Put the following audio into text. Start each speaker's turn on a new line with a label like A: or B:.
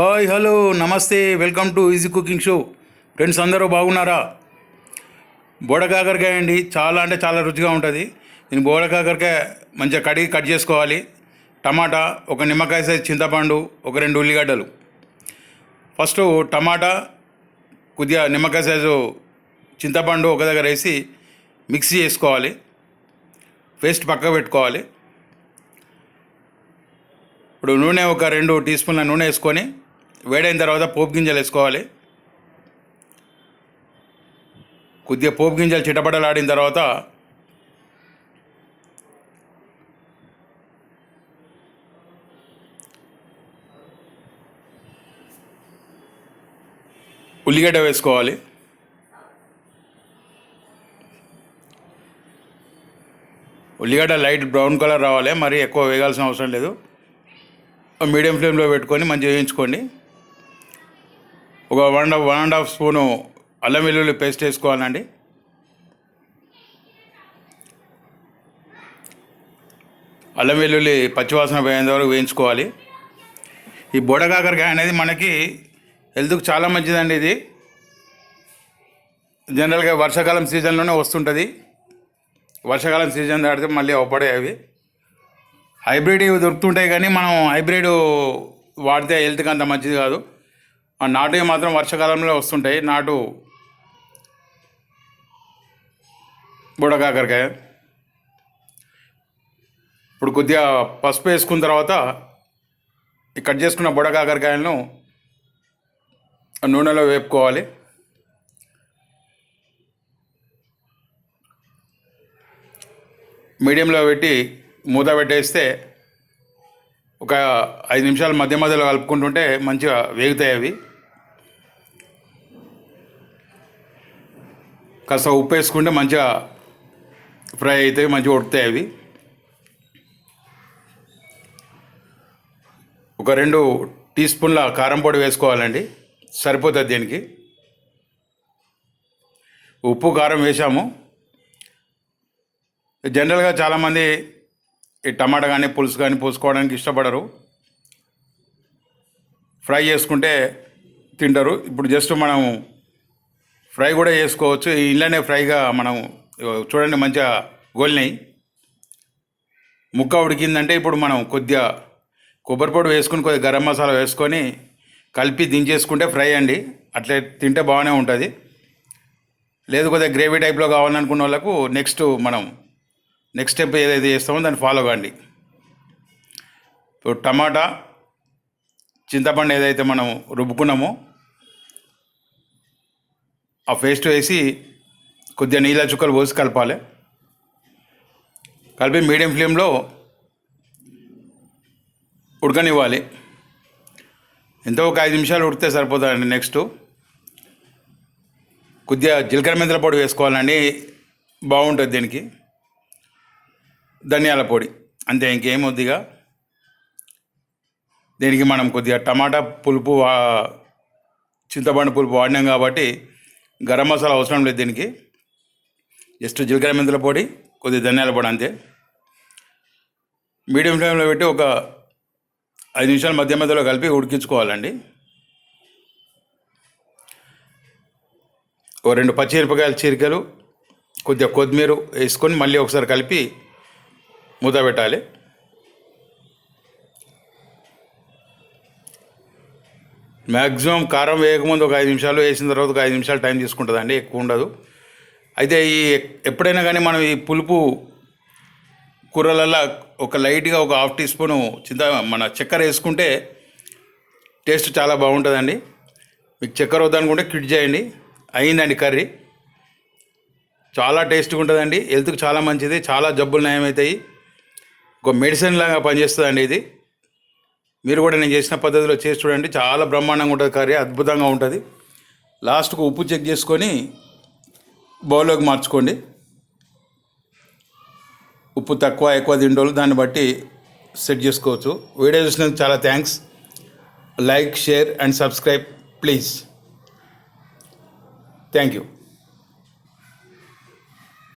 A: Hi hello నమస్తే welcome to easy cooking show. Friends అందరూ బాగున్నారా? బోడకాకరకాయ అండి చాలా అంటే చాలా రుచిగా ఉంటుంది. దీని బోడకాకరకాయ మంచిగా కడిగి కట్ చేసుకోవాలి. టమాటా ఒక నిమ్మకాయ సైజ్ చింతపండు ఒక రెండు ఉల్లిగడ్డలు. ఫస్ట్ టమాటా కొద్దిగా నిమ్మకాయ సైజు చింతపండు ఒక దగ్గర వేసి మిక్సీ చేసుకోవాలి. పేస్ట్ పక్కకు పెట్టుకోవాలి. ఇప్పుడు నూనె ఒక రెండు టీ స్పూన్ల నూనె వేసుకొని వేడైన తర్వాత పోపు గింజలు వేసుకోవాలి. కొద్దిగా పోపు గింజలు చిటపటలాడిన తర్వాత ఉల్లిగడ్డ వేసుకోవాలి. ఉల్లిగడ్డ లైట్ బ్రౌన్ కలర్ రావాలి మరి ఎక్కువ వేగాల్సిన అవసరం లేదు. మీడియం ఫ్లేమ్లో పెట్టుకొని మంచిగా వేయించుకోండి. ఒక one one and half spoon అల్లం వెల్లుల్లి పేస్ట్ వేసుకోవాలండి. అల్లం వెల్లుల్లి పచ్చివాసన పోయేంత వరకు వేయించుకోవాలి. ఈ బొడకాకరకాయ అనేది మనకి హెల్త్కి చాలా మంచిదండి ఇది. జనరల్గా వర్షాకాలం సీజన్లోనే వస్తుంటుంది. వర్షాకాలం సీజన్ దాటితే మళ్ళీ అవపడే అవి. హైబ్రిడ్ ఇవి దొరుకుతుంటాయి కానీ మనం హైబ్రిడ్ వాడితే హెల్త్కి అంత మంచిది కాదు. నాటువి మాత్రం వర్షాకాలంలో వస్తుంటాయి. నాటు బుడకాకరకాయ ఇప్పుడు కొద్దిగా పసుపు వేసుకున్న తర్వాత ఈ కట్ చేసుకున్న బుడకాకరకాయలను నూనెలో వేపుకోవాలి. మీడియంలో పెట్టి మూత పెట్టేస్తే ఒక ఐదు నిమిషాలు మధ్య మధ్యలో కలుపుకుంటుంటే మంచిగా వేగుతాయి అవి. కాస్త ఉప్పు వేసుకుంటే మంచిగా ఫ్రై అవుతాయి మంచిగా ఉడతాయి అవి. ఒక రెండు టీ స్పూన్ల కారం పొడి వేసుకోవాలండి సరిపోతుంది దీనికి. ఉప్పు కారం వేసాము. జనరల్గా చాలామంది ఈ టమాటా కానీ పులుసు కానీ పోసుకోవడానికి ఇష్టపడరు. ఫ్రై చేసుకుంటే తింటారు. ఇప్పుడు జస్ట్ మనం ఫ్రై కూడా చేసుకోవచ్చు. ఇంట్లోనే ఫ్రైగా మనం చూడండి మంచిగా గోలినాయి. ముక్క ఉడికిందంటే ఇప్పుడు మనం కొద్దిగా కొబ్బరి పొడి వేసుకుని కొద్దిగా గరం మసాలా వేసుకొని కలిపి దించేసుకుంటే ఫ్రై అండి. అట్లే తింటే బాగానే ఉంటుంది. లేదు కొద్దిగా గ్రేవీ టైప్లో కావాలనుకున్న వాళ్ళకు నెక్స్ట్ మనం నెక్స్ట్ స్టెప్ ఏదైతే చేస్తామో దాన్ని ఫాలో కాండి. ఇప్పుడు టమాటా చింతపండు ఏదైతే మనం రుబ్బుకున్నామో ఆ పేస్ట్ వేసి కొద్దిగా నీళ్ళ చుక్కలు పోసి కలపాలి. కలిపి మీడియం ఫ్లేమ్లో ఉడకనివ్వాలి. ఎంతో ఒక ఐదు నిమిషాలు ఉడికితే సరిపోతుందండి నెక్స్ట్. కొద్దిగా జీలకర్ర మెంతుల పొడి వేసుకోవాలండి. బాగుంటుంది దీనికి. ధనియాల పొడి. అంతే ఇంకేం వద్దిగా. దీనికి మనం కొద్దిగా టమాటా పులుపు చింతపండు పులుపు వాడినాం కాబట్టి గరం మసాలా అవసరం లేదు దీనికి. జస్ట్ జీలకర్ర మెంతుల పొడి కొద్దిగా ధనియాల పొడి అంతే. మీడియం ఫ్లేమ్లో పెట్టి ఒక ఐదు నిమిషాలు మధ్య మధ్యలో కలిపి ఉడికించుకోవాలండి. ఓ రెండు పచ్చిమిరపకాయల చీరికలు కొద్దిగా కొత్తిమీర వేసుకొని మళ్ళీ ఒకసారి కలిపి మూత పెట్టాలి. మ్యాక్సిమం కారం వేయకముందు ఒక ఐదు నిమిషాలు వేసిన తర్వాత ఒక ఐదు నిమిషాలు టైం తీసుకుంటుందండి ఎక్కువ ఉండదు. అయితే ఈ ఎప్పుడైనా కానీ మనం ఈ పులుపు కూరలలో ఒక లైట్గా ఒక హాఫ్ టీ స్పూను చింత మన చక్కెర వేసుకుంటే టేస్ట్ చాలా బాగుంటుందండి. మీకు చక్కెర వద్దనుకుంటే క్విట్ చేయండి అయిందండి కర్రీ. చాలా టేస్ట్గా ఉంటుందండి హెల్త్కి చాలా మంచిది చాలా జబ్బులు నయమవుతాయి. ఒక మెడిసిన్ లాగా పనిచేస్తుందండి ఇది. మీరు కూడా నేను చేసిన పద్ధతిలో చేసి చూడండి. చాలా బ్రహ్మాండంగా ఉంటుంది కర్రీ అద్భుతంగా ఉంటుంది. లాస్ట్కు ఉప్పు చెక్ చేసుకొని బౌల్లోకి మార్చుకోండి. ఉప్పు తక్కువ ఎక్కువ తిండోళ్ళు దాన్ని బట్టి సెట్ చేసుకోవచ్చు. వీడియో చూసినందుకు చాలా thanks. Like share and subscribe please. Thank you.